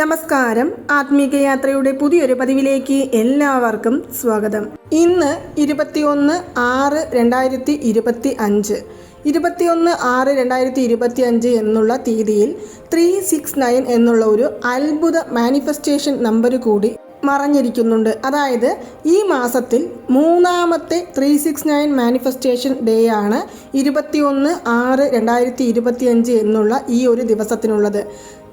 നമസ്കാരം. ആത്മീക യാത്രയുടെ പുതിയൊരു പതിവിലേക്ക് എല്ലാവർക്കും സ്വാഗതം. ഇന്ന് ഇരുപത്തിയൊന്ന് ആറ് രണ്ടായിരത്തി ഇരുപത്തി അഞ്ച്. ഇരുപത്തിയൊന്ന് ആറ് രണ്ടായിരത്തി ഇരുപത്തി അഞ്ച് എന്നുള്ള തീയതിയിൽ ത്രീ സിക്സ് നയൻ എന്നുള്ള ഒരു അത്ഭുത മാനിഫെസ്റ്റേഷൻ നമ്പർ കൂടി മറഞ്ഞിരിക്കുന്നുണ്ട്. അതായത് ഈ മാസത്തിൽ മൂന്നാമത്തെ three six nine manifestation day ആണ് ഇരുപത്തിയൊന്ന് ആറ് രണ്ടായിരത്തി ഇരുപത്തി അഞ്ച് എന്നുള്ള ഈ ഒരു ദിവസത്തിനുള്ളത്.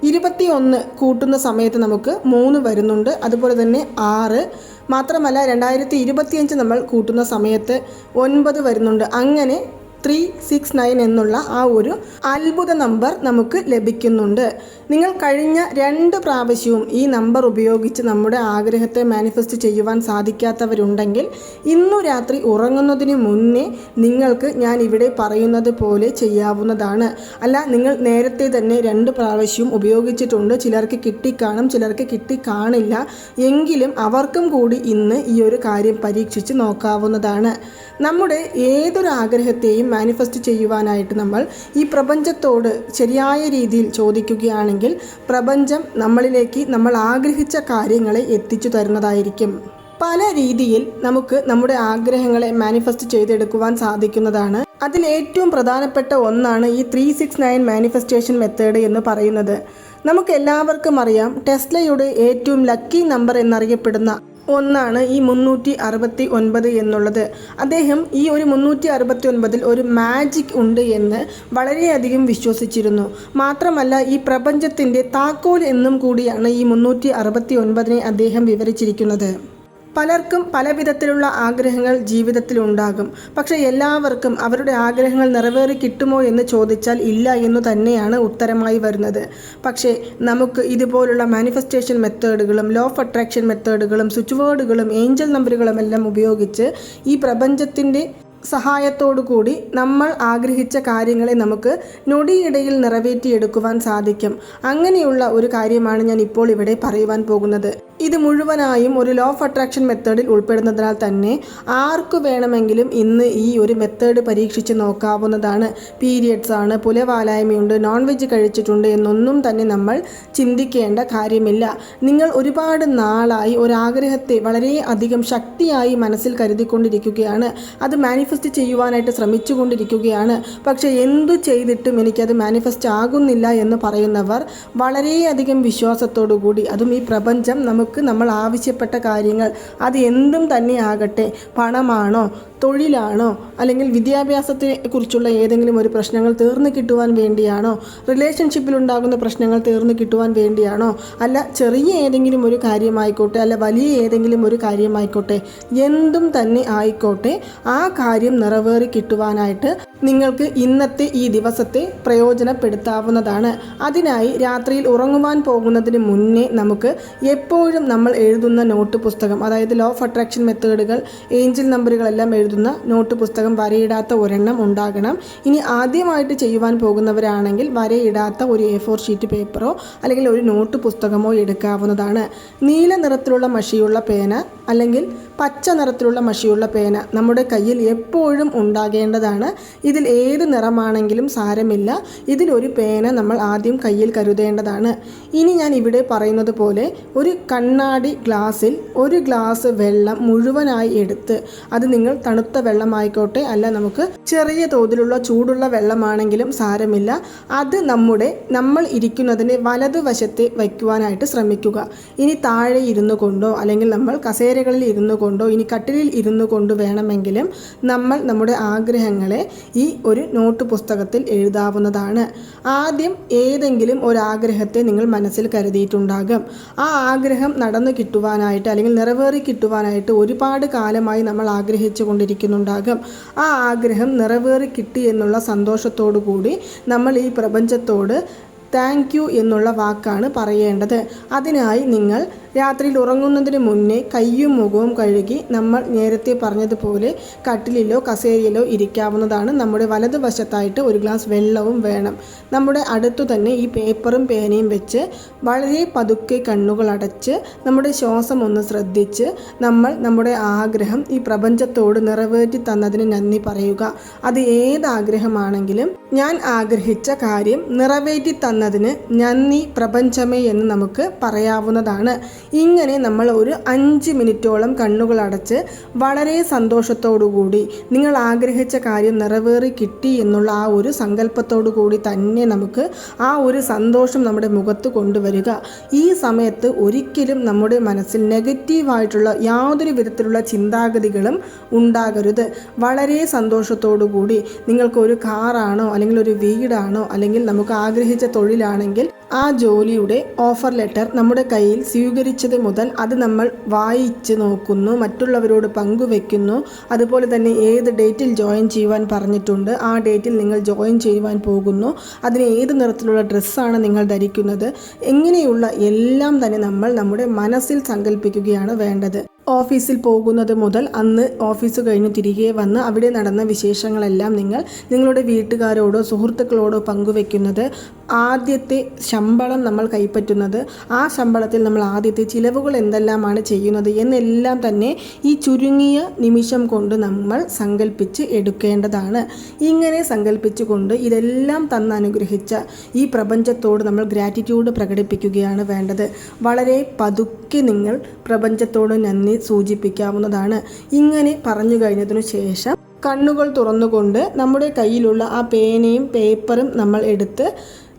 ഇരുപത്തിയൊന്ന് കൂട്ടുന്ന സമയത്ത് നമുക്ക് മൂന്ന് വരുന്നുണ്ട്. അതുപോലെ തന്നെ ആറ്. മാത്രമല്ല രണ്ടായിരത്തി ഇരുപത്തിയഞ്ച് നമ്മൾ കൂട്ടുന്ന സമയത്ത് ഒൻപത് വരുന്നുണ്ട്. അങ്ങനെ ത്രീ സിക്സ് നയൻ എന്നുള്ള ആ ഒരു അത്ഭുത നമ്പർ നമുക്ക് ലഭിക്കുന്നുണ്ട്. നിങ്ങൾ കഴിഞ്ഞ രണ്ട് പ്രാവശ്യവും ഈ നമ്പർ ഉപയോഗിച്ച് നമ്മുടെ ആഗ്രഹത്തെ മാനിഫെസ്റ്റ് ചെയ്യുവാൻ സാധിക്കാത്തവരുണ്ടെങ്കിൽ ഇന്നു രാത്രി ഉറങ്ങുന്നതിന് മുന്നേ നിങ്ങൾക്ക് ഞാൻ ഇവിടെ പറയുന്നത് പോലെ ചെയ്യാവുന്നതാണ്. അല്ല നിങ്ങൾ നേരത്തെ തന്നെ രണ്ട് പ്രാവശ്യവും ഉപയോഗിച്ചിട്ടുണ്ട്. ചിലർക്ക് കിട്ടിക്കാണും ചിലർക്ക് കിട്ടിക്കാണില്ല. എങ്കിലും അവർക്കും കൂടി ഇന്ന് ഈ ഒരു കാര്യം പരീക്ഷിച്ച് നോക്കാവുന്നതാണ്. നമ്മുടെ ഏതൊരു ആഗ്രഹത്തെയും മാനിഫെസ്റ്റ് ചെയ്യുവാനായിട്ട് നമ്മൾ ഈ പ്രപഞ്ചത്തോട് ശരിയായ രീതിയിൽ ചോദിക്കുകയാണെങ്കിൽ പ്രപഞ്ചം നമ്മളിലേക്ക് നമ്മൾ ആഗ്രഹിച്ച കാര്യങ്ങളെ എത്തിച്ചു തരുന്നതായിരിക്കും. പല രീതിയിൽ നമുക്ക് നമ്മുടെ ആഗ്രഹങ്ങളെ മാനിഫെസ്റ്റ് ചെയ്തെടുക്കുവാൻ സാധിക്കുന്നതാണ്. അതിൽ ഏറ്റവും പ്രധാനപ്പെട്ട ഒന്നാണ് ഈ three six nine manifestation method എന്ന് പറയുന്നത്. നമുക്ക് എല്ലാവർക്കും അറിയാം ടെസ്ലയുടെ ഏറ്റവും ലക്കി നമ്പർ എന്നറിയപ്പെടുന്ന ഒന്നാണ് ഈ മുന്നൂറ്റി അറുപത്തി ഒൻപത് എന്നുള്ളത്. അദ്ദേഹം ഈ ഒരു മുന്നൂറ്റി അറുപത്തി ഒൻപതിൽ ഒരു മാജിക് ഉണ്ട് എന്ന് വളരെയധികം വിശ്വസിച്ചിരുന്നു. മാത്രമല്ല ഈ പ്രപഞ്ചത്തിന്റെ താക്കോൽ എന്നും കൂടിയാണ് ഈ മുന്നൂറ്റി അറുപത്തി ഒൻപതിനെ അദ്ദേഹം വിവരിച്ചിരിക്കുന്നത്. പലർക്കും പല വിധത്തിലുള്ള ആഗ്രഹങ്ങൾ ജീവിതത്തിൽ ഉണ്ടാകും പക്ഷേ എല്ലാവർക്കും അവരുടെ ആഗ്രഹങ്ങൾ നിറവേറി കിട്ടുമോ എന്ന് ചോദിച്ചാൽ ഇല്ല എന്നു തന്നെയാണ് ഉത്തരമായി വരുന്നത്. പക്ഷേ നമുക്ക് ഇതുപോലുള്ള മാനിഫെസ്റ്റേഷൻ മെത്തേഡുകളും ലോ ഓഫ് അട്രാക്ഷൻ മെത്തേഡുകളും സ്വിച്ച് വേർഡുകളും ഏഞ്ചൽ നമ്പറുകളും എല്ലാം ഉപയോഗിച്ച് ഈ പ്രപഞ്ചത്തിന്റെ സഹായത്തോടു കൂടി നമ്മൾ ആഗ്രഹിച്ച കാര്യങ്ങളെ നമുക്ക് നൊടിയിടയിൽ നിറവേറ്റിയെടുക്കുവാൻ സാധിക്കും. അങ്ങനെയുള്ള ഒരു കാര്യമാണ് ഞാൻ ഇപ്പോൾ ഇവിടെ പറയുവാൻ പോകുന്നത്. ഇത് മുഴുവനായും ഒരു ലോ ഓഫ് അട്രാക്ഷൻ മെത്തേഡിൽ ഉൾപ്പെടുന്നതിനാൽ തന്നെ ആർക്കു വേണമെങ്കിലും ഇന്ന് ഈ ഒരു മെത്തേഡ് പരീക്ഷിച്ച് നോക്കാവുന്നതാണ്. പീരിയഡ്സ് ആണ് പുലവാലായ്മയുണ്ട് നോൺ വെജ് കഴിച്ചിട്ടുണ്ട് എന്നൊന്നും തന്നെ നമ്മൾ ചിന്തിക്കേണ്ട കാര്യമില്ല. നിങ്ങൾ ഒരുപാട് നാളായി ഒരാഗ്രഹത്തെ വളരെ അധികം ശക്തിയായി മനസ്സിൽ കരുതിക്കൊണ്ടിരിക്കുകയാണ്. അത് മാനിഫെസ്റ്റ് ചെയ്യുവാനായിട്ട് ശ്രമിച്ചുകൊണ്ടിരിക്കുകയാണ്. പക്ഷേ എന്തു ചെയ്തിട്ടും എനിക്കത് മാനിഫെസ്റ്റ് ആകുന്നില്ല എന്ന് പറയുന്നവർ വളരെയധികം വിശ്വാസത്തോടു കൂടി അതും ഈ പ്രപഞ്ചം നമുക്ക് നമ്മൾ ആവശ്യപ്പെട്ട കാര്യങ്ങൾ അത് എന്തും തന്നെ ആകട്ടെ പണമാണോ തൊഴിലാണോ? അല്ലെങ്കിൽ വിദ്യാഭ്യാസത്തെ കുറിച്ചുള്ള ഏതെങ്കിലും ഒരു പ്രശ്നങ്ങൾ തീർന്നു കിട്ടുവാൻ വേണ്ടിയാണോ? റിലേഷൻഷിപ്പിൽ ഉണ്ടാകുന്ന പ്രശ്നങ്ങൾ തീർന്നു കിട്ടുവാൻ വേണ്ടിയാണോ? അല്ല ചെറിയ ഏതെങ്കിലും ഒരു കാര്യമായിക്കോട്ടെ അല്ല വലിയ ഏതെങ്കിലും ഒരു കാര്യമായിക്കോട്ടെ എന്തും തന്നെ ആയിക്കോട്ടെ ആ കാര്യം നിറവേറി കിട്ടുവാനായിട്ട് നിങ്ങൾക്ക് ഇന്നത്തെ ഈ ദിവസത്തെ പ്രയോജനപ്പെടുത്താവുന്നതാണ്. അതിനായി രാത്രിയിൽ ഉറങ്ങുവാൻ പോകുന്നതിന് മുന്നേ നമുക്ക് എപ്പോഴും നമ്മൾ എഴുതുന്ന നോട്ട് പുസ്തകം അതായത് ലോ ഓഫ് അട്രാക്ഷൻ മെത്തേഡുകൾ ഏഞ്ചൽ നമ്പറുകളെല്ലാം എഴുതുന്ന നോട്ട് പുസ്തകം വരയിടാത്ത ഒരെണ്ണം ഉണ്ടാകണം. ഇനി ആദ്യമായിട്ട് ചെയ്യുവാൻ പോകുന്നവരാണെങ്കിൽ വരയിടാത്ത ഒരു എ ഫോർ ഷീറ്റ് പേപ്പറോ അല്ലെങ്കിൽ ഒരു നോട്ട് പുസ്തകമോ എടുക്കാവുന്നതാണ്. നീല നിറത്തിലുള്ള മഷിയുള്ള പേന അല്ലെങ്കിൽ പച്ച നിറത്തിലുള്ള മഷിയുള്ള പേന നമ്മുടെ കയ്യിൽ എപ്പോഴും ഉണ്ടാകേണ്ടതാണ്. ഇതിൽ ഏത് നിറമാണെങ്കിലും സാരമില്ല. ഇതിലൊരു പേന നമ്മൾ ആദ്യം കയ്യിൽ കരുതേണ്ടതാണ്. ഇനി ഞാൻ ഇവിടെ പറയുന്നത് പോലെ ഒരു കണ്ണാടി ഗ്ലാസ്സിൽ ഒരു ഗ്ലാസ് വെള്ളം മുഴുവനായി എടുത്ത് അത് നിങ്ങൾ തണുത്ത വെള്ളമായിക്കോട്ടെ അല്ല നമുക്ക് ചെറിയ തോതിലുള്ള ചൂടുള്ള വെള്ളമാണെങ്കിലും സാരമില്ല. അത് നമ്മുടെ നമ്മൾ ഇരിക്കുന്നതിന് വലതുവശത്ത് വയ്ക്കുവാനായിട്ട് ശ്രമിക്കുക. ഇനി താഴെ ഇരുന്നു കൊണ്ടോ അല്ലെങ്കിൽ നമ്മൾ കസേരകളിൽ ഇരുന്നു കൊണ്ടോ ഇനി കട്ടിലിൽ ഇരുന്നു കൊണ്ട് വേണമെങ്കിലും നമ്മൾ നമ്മുടെ ആഗ്രഹങ്ങളെ ഈ ഒരു നോട്ട് പുസ്തകത്തിൽ എഴുതാവുന്നതാണ്. ആദ്യം ഏതെങ്കിലും ഒരാഗ്രഹത്തെ നിങ്ങൾ മനസ്സിൽ കരുതിയിട്ടുണ്ടാകും. ആ ആഗ്രഹം നടന്നു കിട്ടുവാനായിട്ട് അല്ലെങ്കിൽ നിറവേറി കിട്ടുവാനായിട്ട് ഒരുപാട് കാലമായി നമ്മൾ ആഗ്രഹിച്ചു കൊണ്ടിരിക്കുന്നുണ്ടാകും. ആ ആഗ്രഹം നിറവേറി കിട്ടി എന്നുള്ള സന്തോഷത്തോടു കൂടി നമ്മൾ ഈ പ്രപഞ്ചത്തോട് താങ്ക് യു എന്നുള്ള വാക്കാണ് പറയേണ്ടത്. അതിനായി നിങ്ങൾ രാത്രിയിൽ ഉറങ്ങുന്നതിന് മുന്നേ കയ്യും മുഖവും കഴുകി നമ്മൾ നേരത്തെ പറഞ്ഞതുപോലെ കട്ടിലിലോ കസേരയിലോ ഇരിക്കാവുന്നതാണ്. നമ്മുടെ വലതുവശത്തായിട്ട് ഒരു ഗ്ലാസ് വെള്ളവും വേണം. നമ്മുടെ അടുത്തു തന്നെ ഈ പേപ്പറും പേനയും വെച്ച് വളരെ പതുക്കെ കണ്ണുകൾ അടച്ച് നമ്മുടെ ശ്വാസം ഒന്ന് ശ്രദ്ധിച്ച് നമ്മൾ നമ്മുടെ ആഗ്രഹം ഈ പ്രപഞ്ചത്തോട് നിറവേറ്റി തന്നതിന് നന്ദി പറയുക. അത് ഏത് ആഗ്രഹമാണെങ്കിലും ഞാൻ ആഗ്രഹിച്ച കാര്യം നിറവേറ്റി തന്നതിന് നന്ദി പ്രപഞ്ചമേ എന്ന് നമുക്ക് പറയാവുന്നതാണ്. ഇങ്ങനെ നമ്മൾ ഒരു അഞ്ച് മിനിറ്റോളം കണ്ണുകൾ അടച്ച് വളരെ സന്തോഷത്തോടുകൂടി നിങ്ങൾ ആഗ്രഹിച്ച കാര്യം നിറവേറി കിട്ടി എന്നുള്ള ആ ഒരു സങ്കല്പത്തോടു കൂടി തന്നെ നമുക്ക് ആ ഒരു സന്തോഷം നമ്മുടെ മുഖത്ത് കൊണ്ടുവരിക. ഈ സമയത്ത് ഒരിക്കലും നമ്മുടെ മനസ്സിൽ നെഗറ്റീവായിട്ടുള്ള യാതൊരു വിധത്തിലുള്ള ചിന്താഗതികളും ഉണ്ടാകരുത്. വളരെ സന്തോഷത്തോടു കൂടി നിങ്ങൾക്ക് ഒരു കാറാണോ അല്ലെങ്കിൽ ഒരു വീടാണോ അല്ലെങ്കിൽ നമുക്ക് ആഗ്രഹിച്ച തൊഴിലാണെങ്കിൽ ആ ജോലിയുടെ ഓഫർ ലെറ്റർ നമ്മുടെ കയ്യിൽ സ്വീകരിച്ചത് മുതൽ അത് നമ്മൾ വായിച്ച് നോക്കുന്നു മറ്റുള്ളവരോട് പങ്കുവെക്കുന്നു. അതുപോലെ തന്നെ ഏത് ഡേറ്റിൽ ജോയിൻ ചെയ്യുവാൻ പറഞ്ഞിട്ടുണ്ട് ആ ഡേറ്റിൽ നിങ്ങൾ ജോയിൻ ചെയ്യുവാൻ പോകുന്നു. അതിന് ഏത് നിറത്തിലുള്ള ഡ്രസ്സാണ് നിങ്ങൾ ധരിക്കുന്നത്. എങ്ങനെയുള്ള എല്ലാം തന്നെ നമ്മൾ നമ്മുടെ മനസ്സിൽ സങ്കല്പിക്കുകയാണ് വേണ്ടത്. ഓഫീസിൽ പോകുന്നത് മുതൽ അന്ന് ഓഫീസ് കഴിഞ്ഞ് തിരികെ വന്ന് അവിടെ നടന്ന വിശേഷങ്ങളെല്ലാം നിങ്ങൾ നിങ്ങളുടെ വീട്ടുകാരോടോ സുഹൃത്തുക്കളോടോ പങ്കുവെക്കുന്നത് ആദ്യത്തെ ശമ്പളം നമ്മൾ കൈപ്പറ്റുന്നത്. ആ ശമ്പളത്തിൽ നമ്മൾ ആദ്യത്തെ ചിലവുകൾ എന്തെല്ലാമാണ് ചെയ്യുന്നത് എന്നെല്ലാം തന്നെ ഈ ചുരുങ്ങിയ നിമിഷം കൊണ്ട് നമ്മൾ സങ്കല്പിച്ച് എടുക്കേണ്ടതാണ്. ഇങ്ങനെ സങ്കല്പിച്ചുകൊണ്ട് ഇതെല്ലാം തന്നനുഗ്രഹിച്ച ഈ പ്രപഞ്ചത്തോട് നമ്മൾ ഗ്രാറ്റിറ്റ്യൂഡ് പ്രകടിപ്പിക്കുകയാണ് വേണ്ടത്. വളരെ പതുക്കെ നിങ്ങൾ പ്രപഞ്ചത്തോട് നന്ദി സൂചിപ്പിക്കാവുന്നതാണ്. ഇങ്ങനെ പറഞ്ഞു കഴിഞ്ഞതിനു ശേഷം കണ്ണുകൾ തുറന്നുകൊണ്ട് നമ്മുടെ കയ്യിലുള്ള ആ പേനയും പേപ്പറും നമ്മൾ എടുത്ത്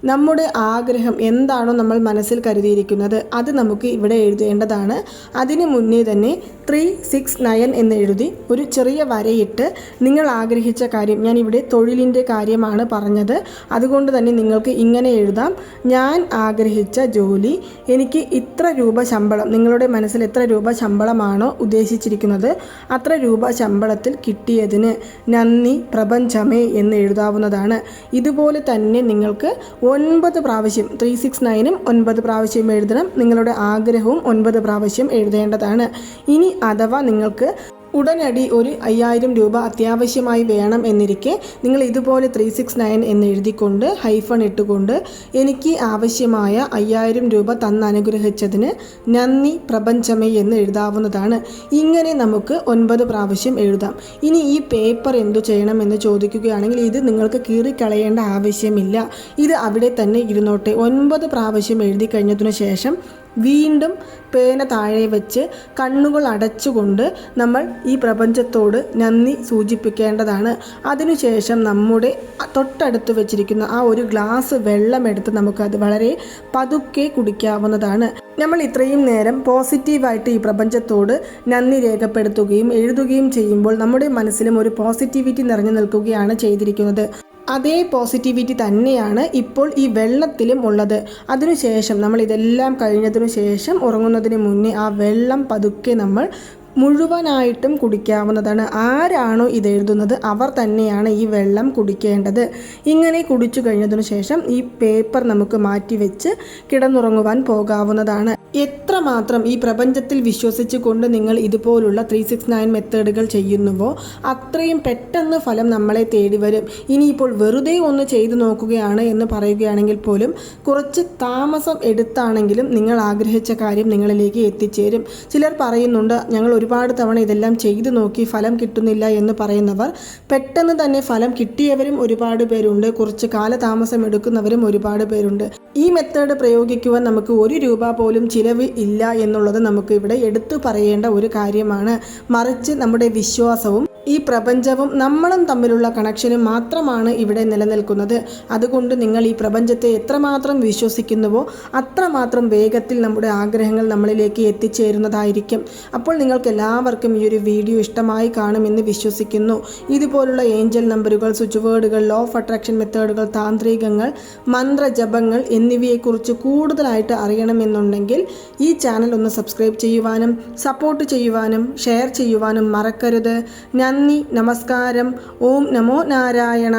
നമ്മുടെ ആഗ്രഹം എന്താണോ നമ്മൾ മനസ്സിൽ കരുതിയിരിക്കുന്നത് അത് നമുക്ക് ഇവിടെ എഴുതേണ്ടതാണ്. അതിന് മുന്നേ തന്നെ ത്രീ സിക്സ് നയൻ എന്ന് എഴുതി ഒരു ചെറിയ വരയിട്ട് നിങ്ങൾ ആഗ്രഹിച്ച കാര്യം ഞാൻ ഇവിടെ തൊഴിലിന്റെ കാര്യമാണ് പറഞ്ഞത്. അതുകൊണ്ട് തന്നെ നിങ്ങൾക്ക് ഇങ്ങനെ എഴുതാം. ഞാൻ ആഗ്രഹിച്ച ജോലി എനിക്ക് ഇത്ര രൂപ ശമ്പളം നിങ്ങളുടെ മനസ്സിൽ എത്ര രൂപ ശമ്പളമാണോ ഉദ്ദേശിച്ചിരിക്കുന്നത് അത്ര രൂപ ശമ്പളത്തിൽ കിട്ടിയതിന് നന്ദി പ്രപഞ്ചമേ എന്ന് എഴുതാവുന്നതാണ്. ഇതുപോലെ തന്നെ നിങ്ങൾക്ക് ഒൻപത് പ്രാവശ്യം ത്രീ സിക്സ് നയനും ഒൻപത് പ്രാവശ്യം എഴുതണം. നിങ്ങളുടെ ആഗ്രഹവും ഒൻപത് പ്രാവശ്യം എഴുതേണ്ടതാണ്. ഇനി അഥവാ നിങ്ങൾക്ക് ഉടനടി ഒരു അയ്യായിരം രൂപ അത്യാവശ്യമായി വേണം എന്നിരിക്കെ നിങ്ങൾ ഇതുപോലെ ത്രീ സിക്സ് നയൻ എന്ന് എഴുതിക്കൊണ്ട് ഹൈഫൺ ഇട്ടുകൊണ്ട് എനിക്ക് ആവശ്യമായ അയ്യായിരം രൂപ തന്നനുഗ്രഹിച്ചതിന് നന്ദി പ്രപഞ്ചമേ എന്ന് എഴുതാവുന്നതാണ്. ഇങ്ങനെ നമുക്ക് ഒൻപത് പ്രാവശ്യം എഴുതാം. ഇനി ഈ പേപ്പർ എന്തു ചെയ്യണം എന്ന് ചോദിക്കുകയാണെങ്കിൽ ഇത് നിങ്ങൾക്ക് കീറിക്കളയേണ്ട ആവശ്യമില്ല. ഇത് അവിടെ തന്നെ ഇരുന്നോട്ടെ. ഒൻപത് പ്രാവശ്യം എഴുതി കഴിഞ്ഞതിനു ശേഷം വീണ്ടും പേന താഴെ വെച്ച് കണ്ണുകൾ അടച്ചുകൊണ്ട് നമ്മൾ ഈ പ്രപഞ്ചത്തോട് നന്ദി സൂചിപ്പിക്കേണ്ടതാണ്. അതിനുശേഷം നമ്മുടെ തൊട്ടടുത്ത് വെച്ചിരിക്കുന്ന ആ ഒരു ഗ്ലാസ് വെള്ളമെടുത്ത് നമുക്കത് വളരെ പതുക്കെ കുടിക്കാവുന്നതാണ്. നമ്മൾ ഇത്രയും നേരം പോസിറ്റീവായിട്ട് ഈ പ്രപഞ്ചത്തോട് നന്ദി രേഖപ്പെടുത്തുകയും എഴുതുകയും ചെയ്യുമ്പോൾ നമ്മുടെ മനസ്സിലും ഒരു പോസിറ്റിവിറ്റി നിറഞ്ഞു നിൽക്കുകയാണ് ചെയ്തിരിക്കുന്നത്. അതേ പോസിറ്റിവിറ്റി തന്നെയാണ് ഇപ്പോൾ ഈ വെള്ളത്തിലും ഉള്ളത്. അതിനുശേഷം നമ്മൾ ഇതെല്ലാം കഴിഞ്ഞതിനു ശേഷം ഉറങ്ങുന്നതിന് മുന്നേ ആ വെള്ളം പതുക്കെ നമ്മൾ മുഴുവനായിട്ടും കുടിക്കാവുന്നതാണ്. ആരാണോ ഇത് എഴുതുന്നത് അവർ തന്നെയാണ് ഈ വെള്ളം കുടിക്കേണ്ടത്. ഇങ്ങനെ കുടിച്ചു കഴിഞ്ഞതിനു ശേഷം ഈ പേപ്പർ നമുക്ക് മാറ്റിവെച്ച് കിടന്നുറങ്ങുവാൻ പോകാവുന്നതാണ്. എത്രമാത്രം ഈ പ്രപഞ്ചത്തിൽ വിശ്വസിച്ചുകൊണ്ട് നിങ്ങൾ ഇതുപോലുള്ള ത്രീ സിക്സ് നയൻ മെത്തേഡുകൾ ചെയ്യുന്നുവോ അത്രയും പെട്ടെന്ന് ഫലം നമ്മളെ തേടി വരും. ഇനിയിപ്പോൾ വെറുതെ ഒന്ന് ചെയ്തു നോക്കുകയാണ് എന്ന് പറയുകയാണെങ്കിൽ പോലും കുറച്ച് താമസം എടുത്താണെങ്കിലും നിങ്ങൾ ആഗ്രഹിച്ച കാര്യം നിങ്ങളിലേക്ക് എത്തിച്ചേരും. ചിലർ പറയുന്നുണ്ട് ഞങ്ങൾ ഒരുപാട് തവണ ഇതെല്ലാം ചെയ്തു നോക്കി ഫലം കിട്ടുന്നില്ല എന്ന് പറയുന്നവർ പെട്ടെന്ന് തന്നെ ഫലം കിട്ടിയവരും ഒരുപാട് പേരുണ്ട്. കുറച്ച് കാലതാമസം എടുക്കുന്നവരും ഒരുപാട് പേരുണ്ട്. ഈ മെത്തേഡ് പ്രയോഗിക്കുവാൻ നമുക്ക് ഒരു രൂപ പോലും ചിലവ് ഇല്ല എന്നുള്ളത് നമുക്ക് ഇവിടെ എടുത്തു പറയേണ്ട ഒരു കാര്യമാണ്. മറിച്ച് നമ്മുടെ വിശ്വാസവും ഈ പ്രപഞ്ചവും നമ്മളും തമ്മിലുള്ള കണക്ഷനും മാത്രമാണ് ഇവിടെ നിലനിൽക്കുന്നത്. അതുകൊണ്ട് നിങ്ങൾ ഈ പ്രപഞ്ചത്തെ എത്രമാത്രം വിശ്വസിക്കുന്നുവോ അത്രമാത്രം വേഗത്തിൽ നമ്മുടെ ആഗ്രഹങ്ങൾ നമ്മളിലേക്ക് എത്തിച്ചേരുന്നതായിരിക്കും. അപ്പോൾ നിങ്ങൾക്ക് എല്ലാവർക്കും ഈ ഒരു വീഡിയോ ഇഷ്ടമായി കാണുമെന്ന് വിശ്വസിക്കുന്നു. ഇതുപോലുള്ള ഏഞ്ചൽ നമ്പറുകൾ സ്വിച്ച് വേർഡുകൾ ലോ ഓഫ് അട്രാക്ഷൻ മെത്തേഡുകൾ താന്ത്രികങ്ങൾ മന്ത്രജപങ്ങൾ എന്നിവയെക്കുറിച്ച് കൂടുതലായിട്ട് അറിയണമെന്നുണ്ടെങ്കിൽ ഈ ചാനൽ ഒന്ന് സബ്സ്ക്രൈബ് ചെയ്യുവാനും സപ്പോർട്ട് ചെയ്യുവാനും ഷെയർ ചെയ്യുവാനും മറക്കരുത്. നന്ദി നമസ്കാരം. ഓം നമോ നാരായണ.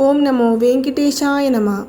ഓം നമോ വെങ്കിട്ടേശായ നമ.